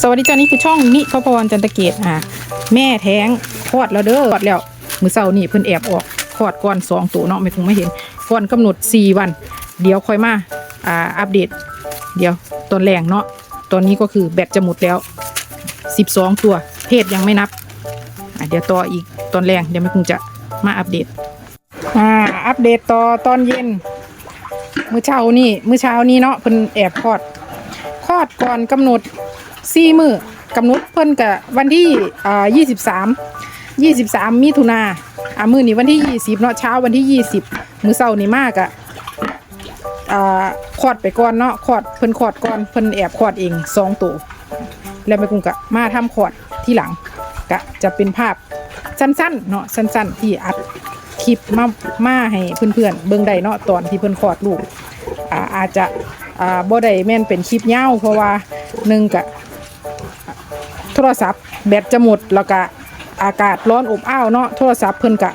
สวัสดีจ้านี่คือช่องนิพพรจันตะเกตอะแม่แท้งคลอดแล้วเด้อคลอดแล้วมือเสานี่เพิ่นแอบออกคลอดก่อนสองตัวเนาะไม่คงไม่เห็นก่อนกำหนดสี่วัน เดี๋ยวค่อยมาอ่าอัปเดต เดี๋ยวตอนแรงเนาะตอนนี้ก็คือแบตจะหมดแล้วสิบสองตัว เพศยังไม่นับอะเดี๋ยวต่ออีกตอนแรงเดี๋ยวไม่คงจะมาอัปเดตอ่าอัปเดตต่อตอนเย็นมื้อเช้านี่มื้อเช้านี้เนาะเพิ่นแอบคลอดคลอดก่อนกำหนด สี่มือกำหนดเพิ่นกะวันที่อ่ายี่สิบสามยี่สิบสามมิถุนาอ่ามือนี้วันที่ยี่สิบเนาะเช้าวันที่ยี่สิบมือเช้านี่มากอะอ่าคอดไปก่อนเนาะคอดเพิ่นคอดก่อนเพิ่นแอบคอดเองสองตัวแล้วแม่กุ้งกะมาทำคอดที่หลังกะจะเป็นภาพสั้นๆเนาะสั้น ๆ ที่อัดคลิปมามาให้เพื่อนๆเบิ่งได้เนาะตอนที่เพิ่นคลอดลูกอ่าอาจจะอ่าบ่ได้แม่นเป็นคลิปยาวเพราะว่าหนึ่งกะ โทรศัพท์แบตจะหมดแล้วก็อากาศร้อนอบอ้าวเนาะโทรศัพท์เพิ่นกะ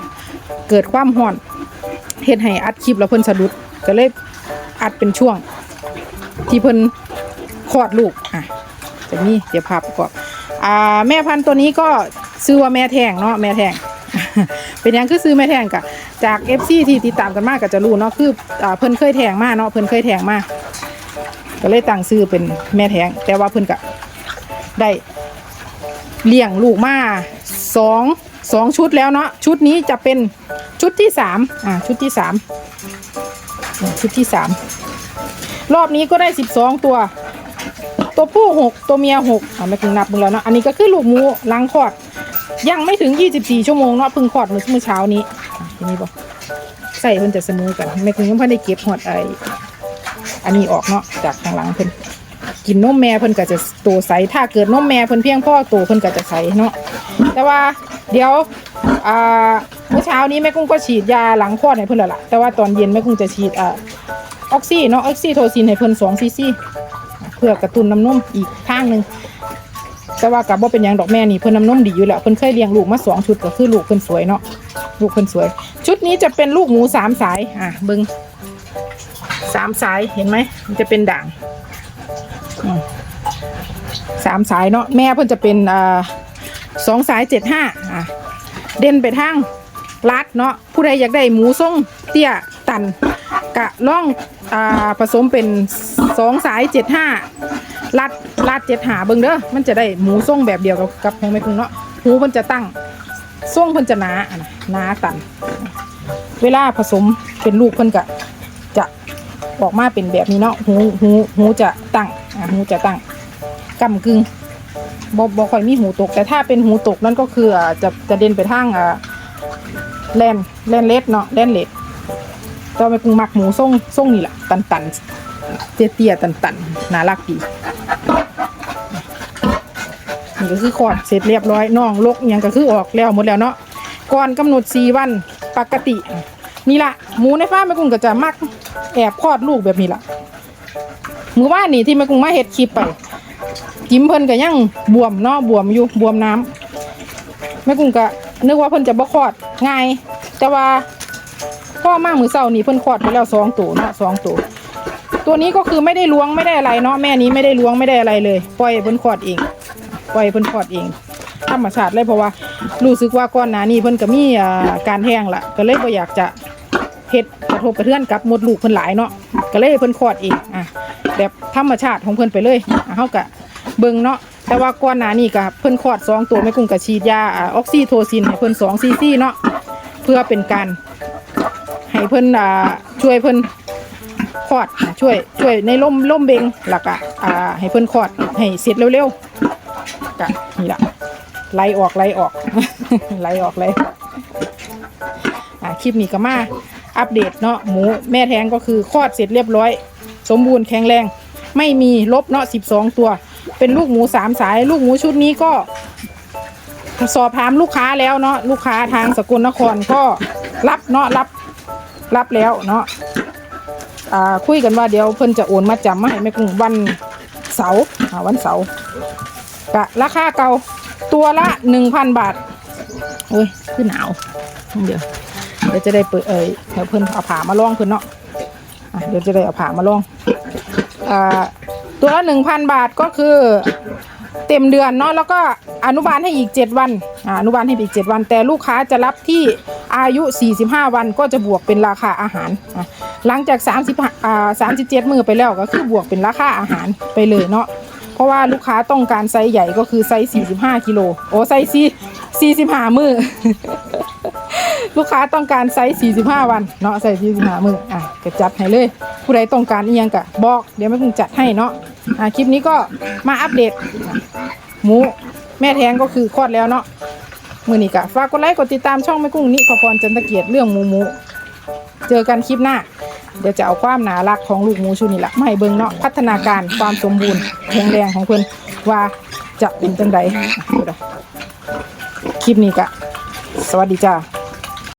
เกิดความร้อนเฮ็ดให้อัดคลิปแล้วเพิ่นสะดุดก็เลยอัดเป็นช่วง ที่เพิ่นคลอดลูกอะจะมีเดี๋ยวภาพประกอบอ่าแม่พันธุ์ตัวนี้ก็ซื้อว่าแม่แทงเนาะแม่แทงเป็นยังคือซื้อแม่แทงกะจาก FC ที่ติดตามกันมากก็จะรู้เนาะคืออ่าเพิ่นเคยแทงมากเนาะเพิ่นเคยแทงมากก็เลยตั้งซื้อเป็นแม่แทงแต่ว่าเพิ่นก็ได้ เลี้ยงลูกมาสองสองชุดแล้วเนาะชุดนี้จะเป็นชุดที่สามอ่าชุดที่สามชุดที่สามรอบนี้ก็ได้สิบสองตัว ตัวผู้หกตัวเมียหกอ่าไม่ถึงนับมึงแล้วเนาะอันนี้ก็คือลูกหมูหลังคอด ยังไม่ถึง24ชั่วโมงเนาะเพิ่งคอดเมื่อเมื่อเช้านี้ทีนี้บอกใส่เพิ่นจะเสมอกันไม่คงยังเพิ่นได้เก็บหอดไออันนี้ออกเนาะจากข้างหลังเพิ่น กินนมแม่เพิ่นก็จะโตใสถ้าเกิดนมแม่เพิ่นเพียงพอโตเพิ่นก็จะใสเนาะแต่ว่าเดี๋ยวอ่าเมื่อเช้านี้แม่กุ้งก็ฉีดยาหลังคลอดให้เพิ่นแล้วล่ะแต่ว่าตอนเย็นแม่กุ้งจะฉีดอ่าออกซิเนาะออกซิโทซินให้เพิ่น2ซีซีเพื่อกระตุ้นน้ำนมอีกข้างหนึ่งแต่ว่ากับว่าเป็นยังดอกแม่นี่เพิ่นน้ำนมดีอยู่แล้วเพิ่นเคยเลี้ยงลูกมาสองชุดก็คือลูกเพิ่นสวยเนาะลูกเพิ่นสวย ชุดนี้จะเป็นลูกหมูสามสายอะเบิงสามสายเห็นไหมมันจะเป็นด่าง สามสายเนาะแม่เพิ่นจะเป็นอ่าสองสายเจ็ดห้าอะเด่นไปทางลัดเนาะผู้ใดอยากได้หมูส่งเตี้ยตันกะล่องอ่าผสมเป็นสองสายเจ็ดห้าลาดลาดเจ็ดหาเบิ่งเด้อมันจะได้หมูส่งแบบเดียวกับกับของแม่กุ้งเนาะหูเพิ่นจะตั้งส่งเพิ่นจะหนาอะนะหนาตัน เวลาผสมเป็นลูกเพิ่นก็จะออกมาเป็นแบบนี้เนาะหูหูหูจะตั้งอ่าหูจะตั้ง กำกึ่งบ่บ่ค่อยมีหูตก แต่ถ้าเป็นหูตกนั่นก็คืออ่าจะจะเด่นไปทางอ่าแลนแลนเล็ดเนาะแลนเล็ดต่ว่าแม่กุ้งมักหมูส่งส่งนี่แหละตันตันเตี้ยๆตันตันน่ารักดีนี่ก็คือคลอดเสร็จเรียบร้อยน้องลกยังก็คือออกแล้วหมดแล้วเนาะก่อนกำหนดสี่วันปกติ นี่ละหมูในฟาแม่กุ้งก็จะมักแอบคลอดลูกแบบนี้ละมือว่านี่ที่แม่กุ้งมาเห็ดคลิปไป จิ้มเพิ่นก็ยังบวมเนาะบวมอยู่บวมน้ำแม่กุ้งก็นึกว่าเพิ่นจะบ่คลอดง่าย แต่ว่าพ่อมากมือเศร้านี่เพิ่นคลอดไปแล้วสองตัวเนาะสองตัวตัวนี้ก็คือไม่ได้ล้วงไม่ได้อะไรเนาะแม่นี้ไม่ได้ล้วงไม่ได้อะไรเลยปล่อยเพิ่นคลอดเองปล่อยเพิ่นคลอดเองธรรมชาติเลยเพราะว่ารู้สึกว่าก่อนหนานี้เพิ่นก็มีการแท้งละก็เลยบ่อยากจะเฮ็ดกระทบกระเทือนกับมดลูกเพิ่นหลายเนาะก็เลยเพิ่นคลอดเองอะแบบธรรมชาติของเพิ่นไปเลยอะเฮาก็ เบิ่งเนาะแต่ว่าก่อนหน้านี้ก็เพิ่นคลอดสองตัวแม่กุ้งก็ฉีดยาออกซิโทซินให้เพิ่น2ซีซีเนาะเพื่อเป็นการให้เพิ่นอ่าช่วยเพิ่นคลอดช่วยช่วยในร่มร่มเบงหลักอะให้เพิ่นคลอดให้เสร็จเร็วๆกะนี่ละไล่ออกไล่ออกไล่ออกเลยอ่คลิปนี้ก็มาอัปเดตเนาะหมูแม่แท้งก็คือคลอดเสร็จเรียบร้อย สมบูรณ์แข็งแรง ไม่มีลบเนาะสิบสองตัว เป็นลูกหมูสามสาย ลูกหมูชุดนี้ก็ สอบถามลูกค้าแล้วเนาะลูกค้าทางสกลนครก็รับเนาะรับรับแล้วเนาะอ่าคุยกันว่าเดี๋ยวเพิ่นจะโอนมาจำมาให้แม่กุ้งวันเสาร์วันเสาร์กะราคาเก่าตัวละหนึ่งพันบาทโอ้ยคือหนาวเดี๋ยวเดี๋ยวจะได้เปิดเอ่ยเดี๋ยวเพิ่นเอาผ้ามาลองเพิ่นเนาะะเดี๋ยวจะได้เอาผ้ามาลองอ่า ตัวละหนึ่งพันบาทก็คือเต็มเดือนเนาะแล้วก็อนุบาลให้อีก 7 วันอ่าอนุบาลให้อีก 7 วัน แต่ลูกค้าจะรับที่อายุ 45 วันก็จะบวกเป็นราคาอาหารอะหลังจาก30อ่า37 มือไปแล้วก็คือบวกเป็นราคาอาหารไปเลยเนาะเพราะว่าลูกค้าต้องการไซส์ใหญ่ก็คือไซส์45กิโลโอ้ไซส์สี่45 มือ ลูกค้าต้องการไซส์45 วันเนาะไซส์45มืออะก็จัดให้เลย ผู้ใดต้องการเอียงก็บอก เดี๋ยวแม่กุ้งจัดให้เนาะอะคลิปนี้ก็มาอัปเดต หมูแม่แท้งก็คือคลอดแล้วเนาะมือนี้กะฝากกดไลค์กดติดตามช่องแม่กุ้งนิพพรจันตะเกียรติเรื่องหมูหมูเจอกันคลิปหน้า เดี๋ยวจะเอาความหนารักของลูกหมูชุนี่แหละมาให้เบิ่งเนาะพัฒนาการความสมบูรณ์แข็งแรงของเพิ่นว่าจะเป็นจังใดคลิปนี้กะ สวัสดีจ้า